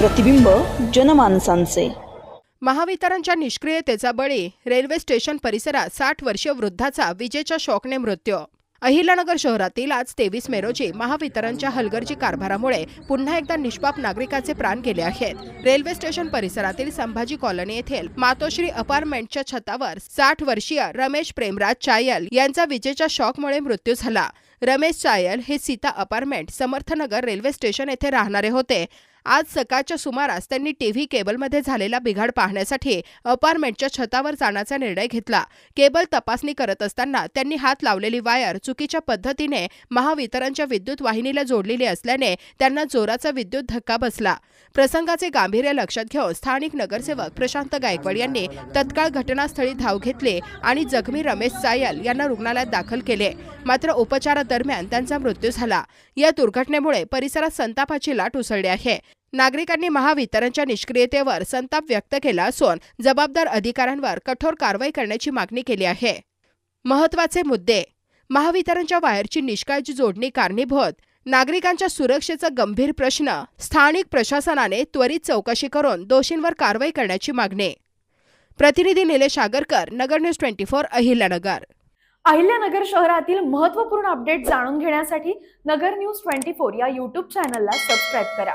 प्रतिबिंब जनमानसांचे. महावितरणच्या निष्क्रियतेचा बळी रेल्वे स्टेशन परिसरात साठ वर्षीय वृद्धाचा विजेच्या शॉकने मृत्यू. अहिल्यानगर शहरातील आज तेवीस मे रोजी महावितरणच्या हलगर्जी कारभारामुळे पुन्हा एकदा निष्पाप नागरिकाचे प्राण गेले आहेत. रेल्वे स्टेशन परिसरातील संभाजी कॉलनी येथील मातोश्री अपार्टमेंटच्या छतावर साठ वर्षीय रमेश प्रेमराज चायल यांचा विजेच्या शॉकमुळे मृत्यू झाला. रमेश चायल हे Sita apartment Samarthnagar railway station येथे राहणारे होते. आज सकाळच्या सुमारास त्यांनी टीव्ही केबलमध्ये झालेला बिघाड पाहण्यासाठी अपार्टमेंटच्या छतावर जाण्याचा निर्णय घेतला. केबल तपासणी करत असताना त्यांनी हात लावलेली वायर चुकीच्या पद्धतीने महावितरणच्या विद्युत वाहिनीला जोडलेली असल्याने त्यांना जोराचा विद्युत धक्का बसला. प्रसंगाचे गांभीर्य लक्षात घेऊन स्थानिक नगरसेवक प्रशांत गायकवाड यांनी तत्काळ घटनास्थळी धाव घेतली आणि जखमी रमेश सायल यांना रुग्णालयात दाखल केले. मात्र उपचारादरम्यान त्यांचा मृत्यू झाला. या दुर्घटनेमुळे परिसरात संतापाची लाट उसळली आहे. नागरिकांनी महावितरणच्या निष्क्रियतेवर संताप व्यक्त केला असून जबाबदार अधिकाऱ्यांवर कठोर कारवाई करण्याची मागणी केली आहे. महत्त्वाचे मुद्दे. महावितरणच्या वायरची निष्काळजी जोडणी कारणीभूत. नागरिकांच्या सुरक्षेचा गंभीर प्रश्न. स्थानिक प्रशासनाने त्वरित चौकशी करून दोषींवर कारवाई करण्याची मागणी. प्रतिनिधी Nilesh Agarkar Nagar news twenty four Ahilyanagar. Ahilyanagar शहरातील महत्त्वपूर्ण अपडेट जाणून घेण्यासाठी नगर न्यूज ट्वेंटी फोर या यूट्यूब चॅनलला सबस्क्राईब करा.